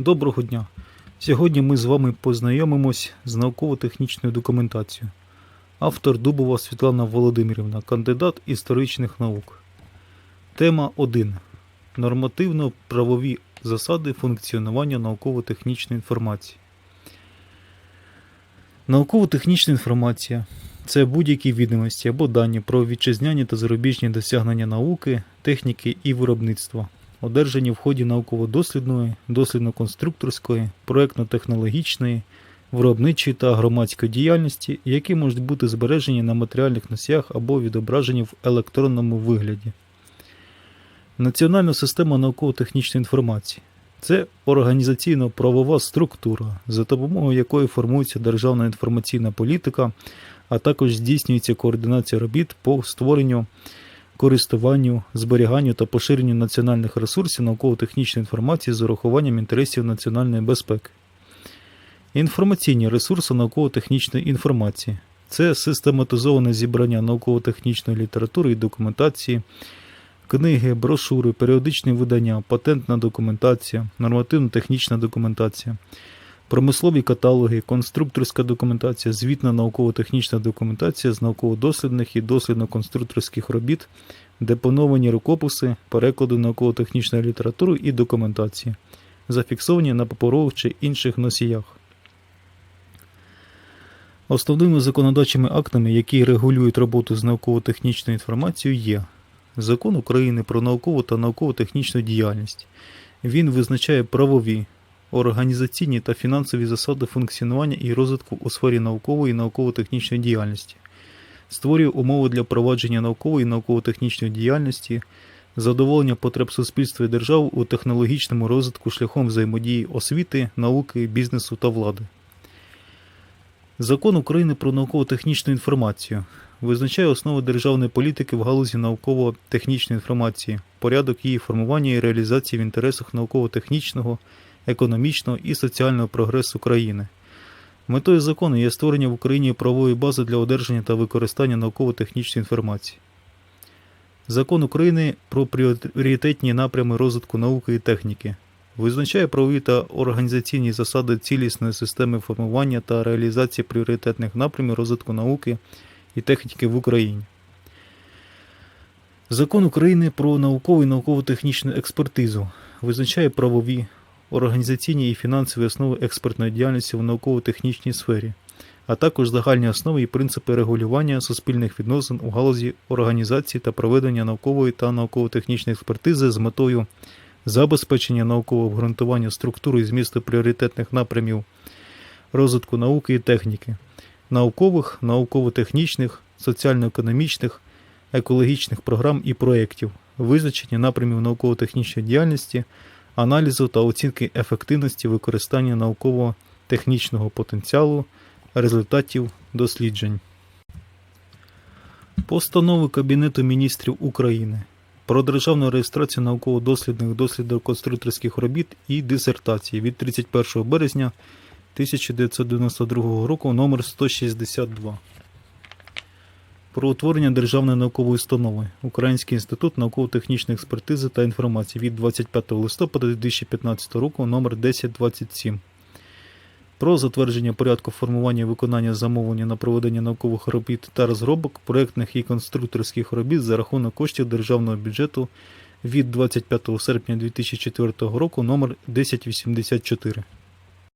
Доброго дня! Сьогодні ми з вами познайомимось з науково-технічною документацією. Автор Дубова Світлана Володимирівна, кандидат історичних наук. Тема 1. Нормативно-правові засади функціонування науково-технічної інформації. Науково-технічна інформація це будь-які відомості або дані про вітчизняні та зарубіжні досягнення науки, техніки і виробництва, одержані в ході науково-дослідної, дослідно-конструкторської, проектно-технологічної, виробничої та громадської діяльності, які можуть бути збережені на матеріальних носіях або відображені в електронному вигляді. Національна система науково-технічної інформації це організаційно-правова структура, за допомогою якої формується державна інформаційна політика, а також здійснюється координація робіт по створенню, користуванню, зберіганню та поширенню національних ресурсів науково-технічної інформації з урахуванням інтересів національної безпеки. Інформаційні ресурси науково-технічної інформації це систематизоване зібрання науково-технічної літератури і документації, книги, брошури, періодичні видання, патентна документація, нормативно-технічна документація, промислові каталоги, конструкторська документація, звітна науково-технічна документація з науково-дослідних і дослідно-конструкторських робіт, депоновані рукописи, переклади науково-технічної літератури і документації, зафіксовані на паперових чи інших носіях. Основними законодавчими актами, які регулюють роботу з науково-технічною інформацією, є Закон України про наукову та науково-технічну діяльність. Він визначає правові, організаційні та фінансові засади функціонування і розвитку у сфері наукової і науково-технічної діяльності, створює умови для провадження наукової і науково-технічної діяльності, задоволення потреб суспільства і держав у технологічному розвитку шляхом взаємодії освіти, науки, бізнесу та влади. Закон України про науково-технічну інформацію визначає основи державної політики в галузі науково-технічної інформації, порядок її формування і реалізації в інтересах науково-технічного, економічного і соціального прогресу країни. Метою закону є створення в Україні правової бази для одержання та використання науково-технічної інформації. Закон України про пріоритетні напрями розвитку науки і техніки визначає правові та організаційні засади цілісної системи формування та реалізації пріоритетних напрямів розвитку науки і техніки в Україні. Закон України про наукову і науково-технічну експертизу визначає правові, організаційні і фінансові основи експертної діяльності в науково-технічній сфері, а також загальні основи і принципи регулювання суспільних відносин у галузі організації та проведення наукової та науково-технічної експертизи з метою забезпечення наукового обґрунтування структури і змісту пріоритетних напрямів розвитку науки і техніки, наукових, науково-технічних, соціально-економічних, екологічних програм і проєктів, визначення напрямів науково-технічної діяльності, аналізу та оцінки ефективності використання науково-технічного потенціалу, результатів досліджень. Постанови Кабінету міністрів України про державну реєстрацію науково-дослідних дослідно-конструкторських робіт і дисертацій від 31 березня 1992 року номер 162 про утворення Державної наукової установи Український інститут науково-технічної експертизи та інформації від 25 листопада 2015 року номер 1027 про затвердження порядку формування і виконання замовлення на проведення наукових робіт та розробок проєктних і конструкторських робіт за рахунок коштів державного бюджету від 25 серпня 2004 року номер 1084